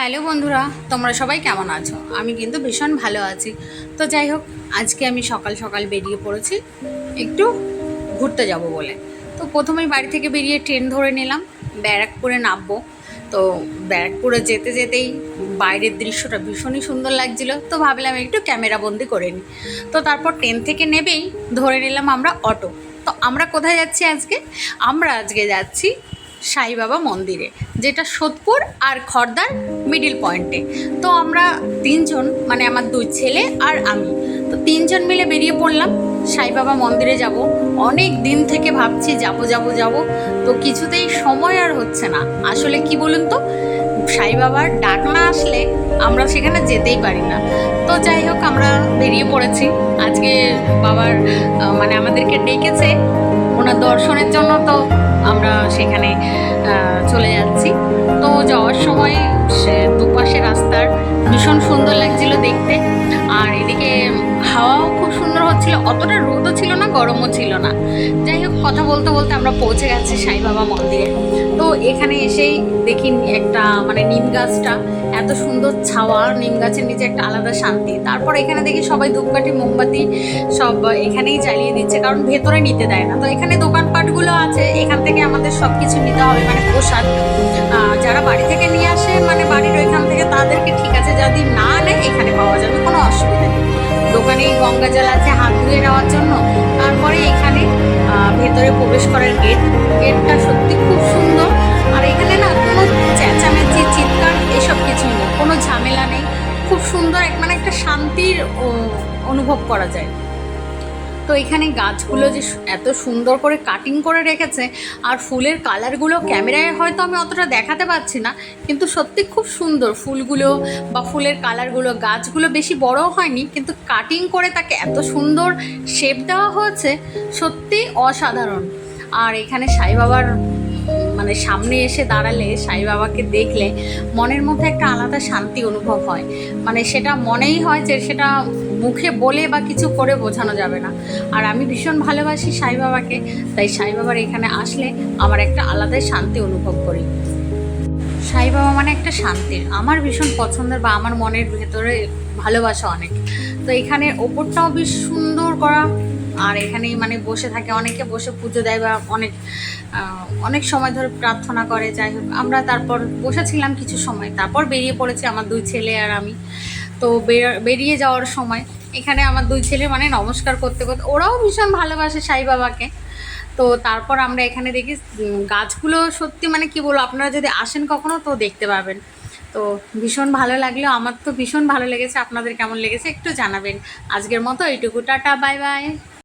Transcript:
Hello বন্ধুরা, তোমরা সবাই কেমন আছো? আমি কিন্তু ভীষণ ভালো আছি। তো যাই হোক, আজকে আমি সকাল সকাল বেরিয়ে পড়েছি। একটু ঘুরতে যাব বলে। তো প্রথমেই বাড়ি থেকে বেরিয়ে ট্রেন ধরে নিলাম, ব্যারাকপুরে নামবো। তো ব্যারাকপুরে যেতে যেতেই বাইরের দৃশ্যটা ভীষণই সুন্দর লাগছিল। তো ভাবলাম একটু ক্যামেরা বন্দি করে নিই। তো তারপর ট্রেন থেকে নেবেই, ধরে নিলাম আমরা অটো। তো আমরা কোথায় যাচ্ছি আজকে? আমরা আজকে যাচ্ছি সাই বাবা মন্দিরে, যেটা সোদপুর আর খর্দার মিডিল পয়েন্টে তো আমরা তিনজন মানে আমার দুই ছেলে আর আমি, তো তিনজন মিলে বেরিয়ে পড়লাম। সাই বাবা মন্দিরে যাব। অনেক দিন থেকে ভাবছি, যাব যাব যাব। তো কিছুতেই সময় আর হচ্ছে না। আসলে কি বলুন তো, সাই বাবার ডাক না আসলে আমরা সেখানে যেতেই পারি না। তো যাই হোক, আমরা বেরিয়ে পড়েছি। আজকে বাবার মানে আমাদেরকে ডেকেছে। ওনার দর্শনের জন্য তো আমরা সেখানে চলে যাচ্ছি। তো যাওয়ার সময় সে দুপাশে রাস্তার ভীষণ সুন্দর লাগছিল দেখতে। আর অতটা রোদও ছিল না, গরমও ছিল না। যাই হোক, কথা বলতে বলতে আমরা পৌঁছে গেছি সাই বাবা মন্দিরে। তো এখানে এসেই দেখি একটা মানে নিম গাছটা, এত সুন্দর ছাওয়া, নিম গাছের নিচে একটা আলাদা শান্তি। তারপর এখানে দেখি সবাই ধূপকাঠি, মোমবাতি, সব এখানেই জ্বালিয়ে দিচ্ছে, কারণ ভেতরে নিতে দেয় না। তো এখানে দোকানপাটগুলো আছে, এখান থেকে আমাদের সব কিছু নিতে হবে মানে প্রসাদ। যারা বাড়ি থেকে নিয়ে আসে মানে বাড়ির ওইখান থেকে তাদেরকে ঠিক আছে, যদি না নেয়, এখানে পাওয়া যাবে। কোনো গঙ্গা জল আছে, হাত ধুয়ে নেওয়ার জন্য। তারপরে এখানে ভেতরে প্রবেশ করার গেট গেটটা সত্যি খুব সুন্দর। আর এখানে না কোনো চেঁচামেচি, চিৎকার এসব কিছুই নেই। কোনো ঝামেলা নেই। খুব সুন্দর এক মানে একটা শান্তির অনুভব করা যায়। তো এখানে গাছগুলো যে এত সুন্দর করে কাটিং করে রেখেছে, আর ফুলের কালারগুলো ক্যামেরায় হয়তো আমি অতটা দেখাতে পারছি না, কিন্তু সত্যি খুব সুন্দর ফুলগুলো বা ফুলের কালারগুলো গাছগুলো বেশি বড় হয়নি, কিন্তু কাটিং করে তাকে এত সুন্দর শেপ দেওয়া হয়েছে, সত্যি অসাধারণ। আর এখানে সাই বাবার মানে সামনে এসে দাঁড়ালে সাই বাবাকে দেখলে মনের মধ্যে একটা আলাদা শান্তি অনুভব হয়। মানে সেটা মনেই হয় যে সেটা মুখে বলে বা কিছু করে বোঝানো যাবে না। আর আমি ভীষণ ভালোবাসি সাই বাবাকে, তাই সাই বাবার এখানে আসলে আমার একটা আলাদাই শান্তি অনুভব করি। সাই বাবা মানে একটা শান্তির আমার ভীষণ পছন্দের বা আমার মনের ভেতরে ভালোবাসা অনেক। তো এখানে ওপরটাও বেশ সুন্দর করা, আর এখানেই মানে বসে থাকে। অনেকে বসে পুজো দেয় বা অনেক অনেক সময় ধরে প্রার্থনা করে। যাই হোক, আমরা তারপর বসেছিলাম কিছু সময়। তারপর বেরিয়ে পড়েছি আমার দুই ছেলে আর আমি। তো বেরিয়ে যাওয়ার সময় এখানে আমার দুই ছেলে মানে নমস্কার করতে করতে ওরাও ভীষণ ভালোবাসে সাই বাবাকে। তো তারপর আমরা এখানে দেখি গাছগুলো সত্যি মানে কি বলব, আপনারা যদি আসেন কখনো তো দেখতে পাবেন। তো ভীষণ ভালো লাগল, আমার তো ভীষণ ভালো লেগেছে, আপনাদের কেমন লেগেছে একটু জানাবেন। আজকের মতো এইটুকু, টাটা, বাই বাই।